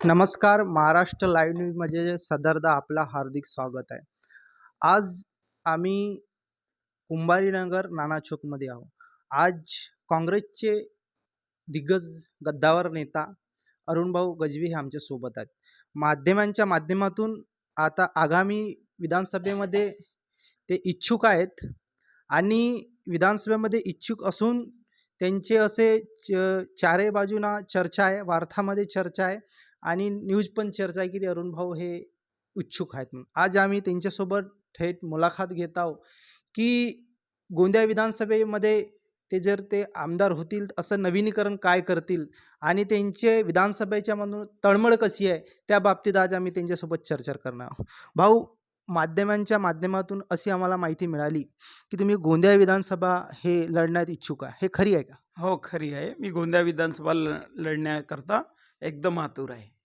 नमस्कार महाराष्ट्र लाईव्ह न्यूजमध्ये सदरदा आपला हार्दिक स्वागत आहे. आज आम्ही कुंभारीनगर नाना चौकमध्ये आहोत. आज काँग्रेसचे दिग्गज गद्दावर नेता अरुणभाऊ गजवी हे आमच्यासोबत आहेत. माध्यमांच्या माध्यमातून आता आगामी विधानसभेमध्ये ते इच्छुक आहेत आणि विधानसभेमध्ये इच्छुक असून त्यांचे असे च चारही बाजूना चर्चा आहे वार्तामध्ये चर्चा आहे. आणि न्यूज पण चर्चा आहे की ते अरुण भाऊ हे इच्छुक आहेत म्हणून. आज आम्ही त्यांच्यासोबत थेट मुलाखत घेत आहोत की गोंदिया विधानसभेमध्ये ते जर ते आमदार होतील असं नवीनीकरण काय करतील? आणि त्यांचे विधानसभेच्या मधून तळमळ कशी आहे? त्या बाबतीत आज आम्ही त्यांच्यासोबत चर्चा करणार आहोत. भाऊ माध्यमांच्या माध्यमातून अशी आम्हाला माहिती मिळाली की तुम्ही गोंदिया विधानसभा हे लढण्यात इच्छुक आहे. हे खरी आहे का? हो खरी आहे. मी गोंदिया विधानसभा ल लढण्याकरता एकदम आतुर आहे.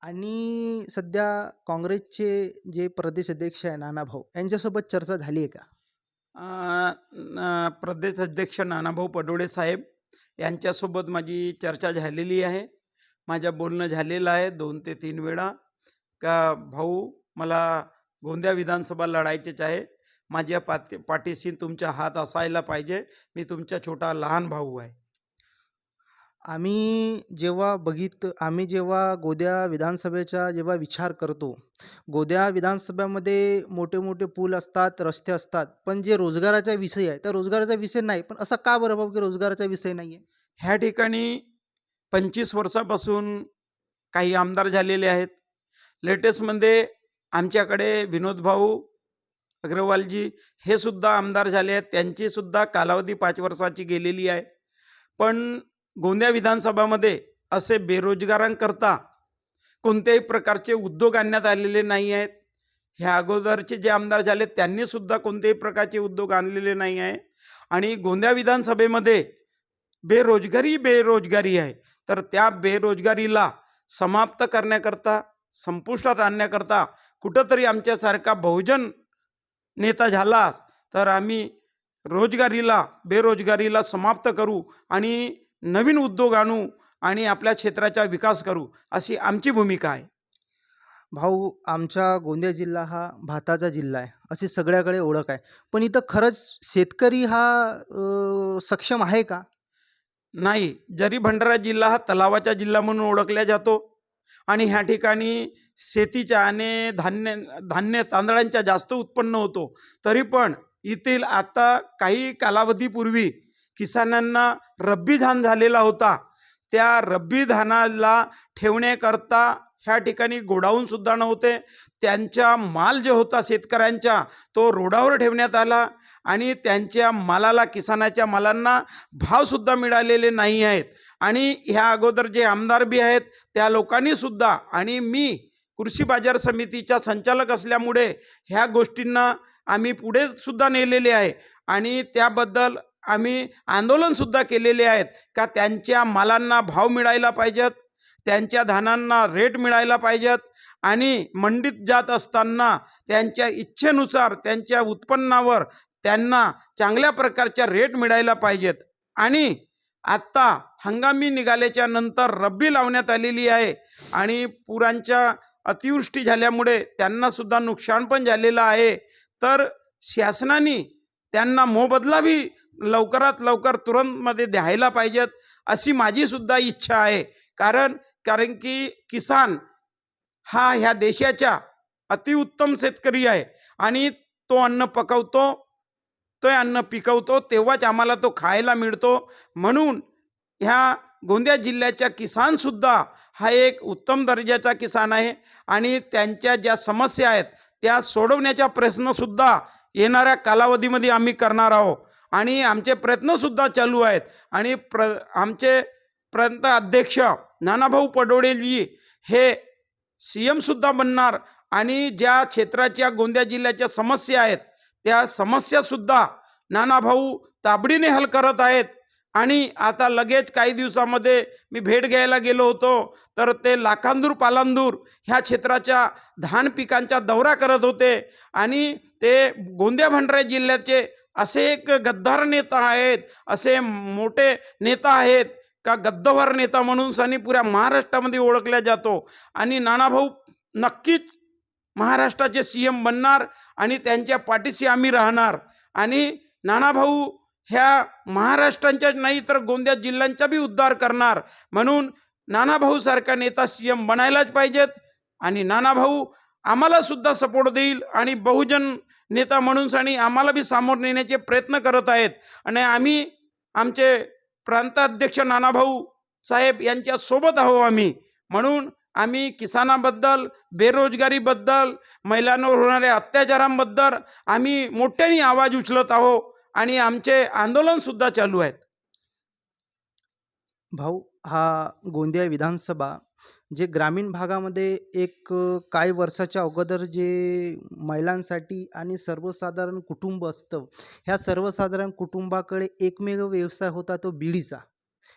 आणि सध्या काँग्रेसचे जे प्रदेश अध्यक्ष आहे नाना भाऊ यांच्यासोबत चर्चा झाली आहे का? अं, न- प्रदेश अध्यक्ष नानाभाऊ पडोळे साहेब यांच्यासोबत माझी चर्चा झालेली आहे. माझ्या बोलणं झालेलं आहे दोन ते तीन वेळा. का भाऊ मला गोंदिया विधानसभा लढायचीच आहे. माझ्या पाती पाठीशी तुमचा हात असायला पाहिजे. मी तुमचा छोटा लहान भाऊ आहे. आम्ही जेव्हा बघित आम्ही जेव्हा गोद्या विधानसभेचा जेव्हा विचार करतो गोद्या विधानसभेमध्ये मोठे मोठे पूल असतात रस्ते असतात पण जे रोजगाराचा विषय आहे त्या रोजगाराचा विषय नाही पण असा का बरं भाऊ की रोजगाराचा विषय नाही आहे ह्या ठिकाणी पंचवीस वर्षापासून काही आमदार झालेले आहेत. लेटेस्टमध्ये आमच्याकडे विनोद भाऊ अग्रवालजी हे सुद्धा आमदार झाले आहेत. त्यांची सुद्धा कालावधी पाच वर्षाची गेलेली आहे. पण गोंदिया विधानसभामध्ये असे बेरोजगारांकरता कोणत्याही प्रकारचे उद्योग आणण्यात आलेले नाही आहेत. ह्या अगोदरचे जे आमदार झाले त्यांनीसुद्धा कोणत्याही प्रकारचे उद्योग आणलेले नाही आहे. आणि गोंदिया विधानसभेमध्ये बेरोजगारी बेरोजगारी आहे. तर त्या बेरोजगारीला समाप्त करण्याकरता संपुष्टात आणण्याकरता कुठंतरी आमच्यासारखा बहुजन नेता झालास तर आम्ही रोजगारीला बेरोजगारीला समाप्त करू आणि नवीन उद्योग आणू आणि आपल्या क्षेत्राचा विकास करू अशी आमची भूमिका आहे. भाऊ आमचा गोंदिया जिल्हा हा भाताचा जिल्हा आहे अशी सगळ्याकडे ओळख आहे. पण इथं खरंच शेतकरी हा सक्षम आहे का? नाही जरी भंडारा जिल्हा हा तलावाचा जिल्हा म्हणून ओळखला जातो आणि ह्या ठिकाणी शेतीच्या आणि धान्य धान्य तांदळांच्या जास्त उत्पन्न होतो तरी पण येथील आता काही कालावधीपूर्वी किसानांना रब्बी धान झालेला होता. त्या रब्बी धानाला ठेवण्याकरता ह्या ठिकाणी गोडाऊनसुद्धा नव्हते. त्यांचा माल जो होता शेतकऱ्यांचा तो रोडावर ठेवण्यात आला आणि त्यांच्या मालाला किसानाच्या मालांना भावसुद्धा मिळालेले नाही आहेत. आणि ह्या अगोदर जे आमदार बी आहेत त्या लोकांनी सुद्धा आणि मी कृषी बाजार समितीचा संचालक असल्यामुळे ह्या गोष्टींना आम्ही पुढे सुद्धा नेलेले आहे. आणि त्याबद्दल आम्ही आंदोलनसुद्धा केलेले आहेत का त्यांच्या मालांना भाव मिळायला पाहिजेत त्यांच्या धानांना रेट मिळायला पाहिजेत आणि मंडीत जात असताना त्यांच्या इच्छेनुसार त्यांच्या उत्पन्नावर त्यांना चांगल्या प्रकारच्या रेट मिळायला पाहिजेत. आणि आत्ता हंगामी निघाल्याच्या नंतर रब्बी लावण्यात आलेली आहे आणि पुरांच्या अतिवृष्टी झाल्यामुळे त्यांनासुद्धा नुकसान पण झालेलं आहे. तर शासनाने त्यांना मोबदलाबी लवकरात लवकर तुरंतमध्ये द्यायला पाहिजेत अशी माझीसुद्धा इच्छा आहे. कारण कारण की किसान हा ह्या देशाच्या अतिउत्तम शेतकरी आहे आणि तो अन्न पकवतो तो अन्न पिकवतो तेव्हाच आम्हाला तो खायला मिळतो. म्हणून ह्या गोंदिया जिल्ह्याच्या किसानसुद्धा हा एक उत्तम दर्जाचा किसान आहे आणि त्यांच्या ज्या समस्या आहेत त्या सोडवण्याचा प्रयत्नसुद्धा येणाऱ्या कालावधीमध्ये आम्ही करणार आहोत. आणि आमचे प्रयत्नसुद्धा चालू आहेत. आणि प्र आमचे प्रांत अध्यक्ष नानाभाऊ पडोळेजी हे सी एमसुद्धा बनणार आणि ज्या क्षेत्राच्या गोंदिया जिल्ह्याच्या समस्या आहेत त्या समस्यासुद्धा नानाभाऊ ताबडीने हल करत आहेत. आणि आता लगेच काही दिवसामध्ये मी भेट घ्यायला गेलो होतो तर ते लाखांदूर पालांदूर ह्या क्षेत्राच्या धान पिकांचा दौरा करत होते. आणि ते गोंदिया भंडारा जिल्ह्याचे असे एक गद्दार नेता आहेत असे मोठे नेता आहेत का गद्दभर नेता म्हणून सनी पुऱ्या महाराष्ट्रामध्ये ओळखला जातो. आणि नानाभाऊ नक्कीच महाराष्ट्राचे सी एम बनणार आणि त्यांच्या पाठीशी आम्ही राहणार. आणि नानाभाऊ ह्या महाराष्ट्रांच्या नाही तर गोंदिया जिल्ह्यांचा बी उद्धार करणार. म्हणून नानाभाऊसारखा नेता सी एम बनायलाच पाहिजेत. आणि नानाभाऊ आम्हाला सुद्धा सपोर्ट देईल आणि बहुजन नेता म्हणून आणि आम्हाला बी सामोर नेण्याचे प्रयत्न करत आहेत. आणि आम्ही आमचे प्रांताध्यक्ष नानाभाऊ साहेब यांच्या सोबत आहो आम्ही. म्हणून आम्ही किसानाबद्दल बेरोजगारीबद्दल महिलांवर होणाऱ्या अत्याचारांबद्दल आम्ही मोठ्याने आवाज उचलत आहो आणि आमचे आंदोलनसुद्धा चालू आहेत. भाऊ हा गोंदिया विधानसभा जे ग्रामीण भागामध्ये एक अ, काही वर्षाच्या अगोदर जे महिलांसाठी आणि सर्वसाधारण कुटुंब असतं ह्या सर्वसाधारण कुटुंबाकडे एकमेव व्यवसाय होता तो बिडीचा.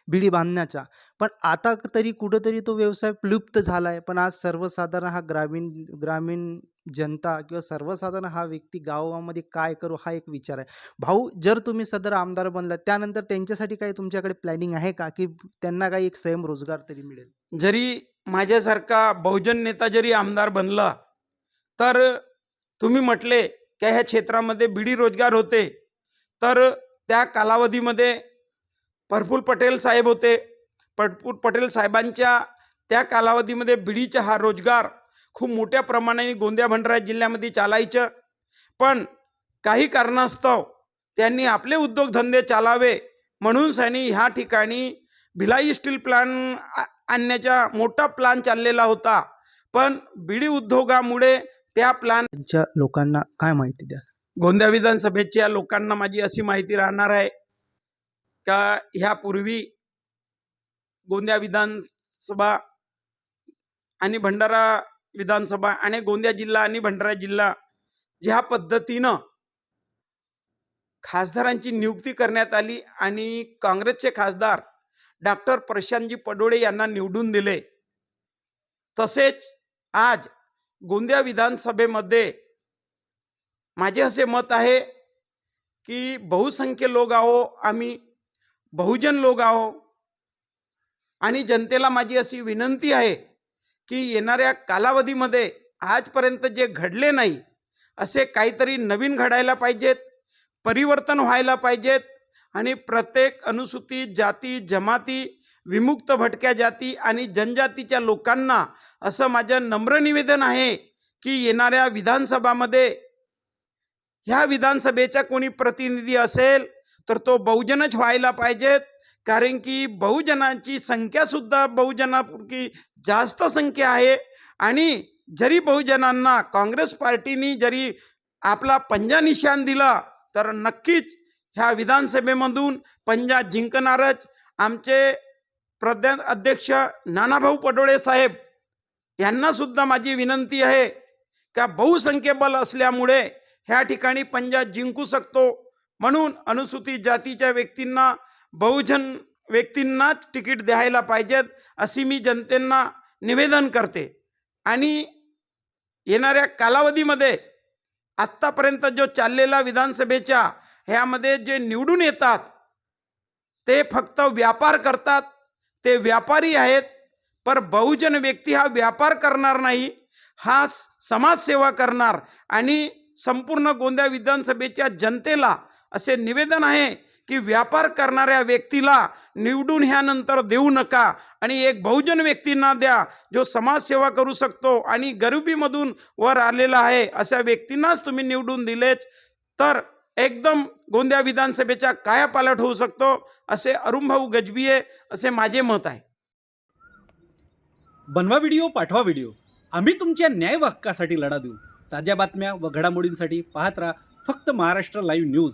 बिडी बांधण्याचा. पण आता तरी कुठंतरी तो व्यवसाय लुप्त झाला आहे पण आज सर्वसाधारण हा ग्रामीण ग्रामीण जनता किंवा सर्वसाधारण हा व्यक्ती गावामध्ये काय करू हा एक विचार आहे. भाऊ जर तुम्ही सदर आमदार बनला त्यानंतर त्यांच्यासाठी काही तुमच्याकडे प्लॅनिंग आहे का? की त्यांना काही एक स्वयंरोजगार तरी मिळेल? जरी माझ्यासारखा बहुजन नेता जरी आमदार बनला तर तुम्ही म्हटले की ह्या क्षेत्रामध्ये बिडी रोजगार होते? तर त्या कालावधीमध्ये प्रफुल्ल पटेल साहेब होते. प्रफुल्ल पटेल साहेबांच्या त्या कालावधीमध्ये बिडीचा हा रोजगार खूप मोठ्या प्रमाणाने गोंदिया भंडारा जिल्ह्यामध्ये चालायचं. पण काही कारणास्तव त्यांनी आपले उद्योगधंदे चालावे म्हणून त्यांनी ह्या ठिकाणी भिलाई स्टील प्लांट आ- आणण्याचा मोठा प्लान चाललेला होता. पण बिडी उद्योगामुळे त्या प्लान त्यांच्या लोकांना काय माहिती द्या? गोंदिया विधानसभेच्या लोकांना माझी अशी माहिती राहणार आहे. का ह्यापूर्वी गोंदिया विधानसभा आणि भंडारा विधानसभा आणि गोंदिया जिल्हा आणि भंडारा जिल्हा ज्या पद्धतीनं खासदारांची नियुक्ती करण्यात आली आणि काँग्रेसचे खासदार डॉक्टर प्रशांतजी पडोळे यांना निवडून दिले. तसेच आज गोंदिया विधानसभेमध्ये माझे असे मत आहे की बहुसंख्य लोक आहो आम्ही बहुजन लोक आहो. आणि जनतेला माझी अशी विनंती आहे की येणाऱ्या कालावधीमध्ये आजपर्यंत जे घडले नाही असे काहीतरी नवीन घडायला पाहिजेत परिवर्तन व्हायला पाहिजेत आणि प्रत्येक अनुसूचित जाती जमाती विमुक्त भटक्या जाती आणि जनजातीच्या लोकांना असं माझं नम्र निवेदन आहे की येणाऱ्या विधानसभामध्ये ह्या विधानसभेचा कोणी प्रतिनिधी असेल तर तो बहुजनच व्हायला पाहिजेत कारण की बहुजनांची संख्यासुद्धा बहुजनापुरकी जास्त संख्या आहे. आणि जरी बहुजनांना काँग्रेस पार्टीनी जरी आपला पंजा निशान दिला तर नक्कीच ह्या विधानसभेमधून पंजा जिंकणारच आमचे प्रद्या अध्यक्ष नानाभाऊ पडोळे साहेब. यांनासुद्धा माझी विनंती आहे का बहुसंख्यबल असल्यामुळे ह्या ठिकाणी पंजा जिंकू शकतो. म्हणून अनुसूचित जातीच्या व्यक्तींना बहुजन व्यक्तींनाच तिकीट द्यायला पाहिजेत अशी मी जनतेंना निवेदन करते. आणि येणाऱ्या कालावधीमध्ये आत्तापर्यंत जो चाललेला विधानसभेच्या ह्यामध्ये जे निवडून येतात ते फक्त व्यापार करतात ते व्यापारी आहेत पर बहुजन व्यक्ती हा व्यापार करणार नाही हा स- समाजसेवा करणार आणि संपूर्ण गोंदिया विधानसभेच्या जनतेला असे निवेदन आहे की व्यापार करणाऱ्या व्यक्तीला निवडून ह्यानंतर देऊ नका आणि एक बहुजन व्यक्तींना द्या जो समाजसेवा करू शकतो आणि गरिबीमधून वर आलेला आहे अशा व्यक्तींनाच तुम्ही निवडून दिलेच तर एकदम गोंदिया विधानसभेच्या कायापालट होऊ शकतो असे अरुणभाऊ गजबिये असे माझे मत आहे. बनवा व्हिडिओ पाठवा व्हिडिओ. आम्ही तुमच्या न्याय हक्कासाठी लढा देऊ. ताज्या बातम्या व घडामोडींसाठी पाहत राहा फक्त महाराष्ट्र लाईव्ह न्यूज.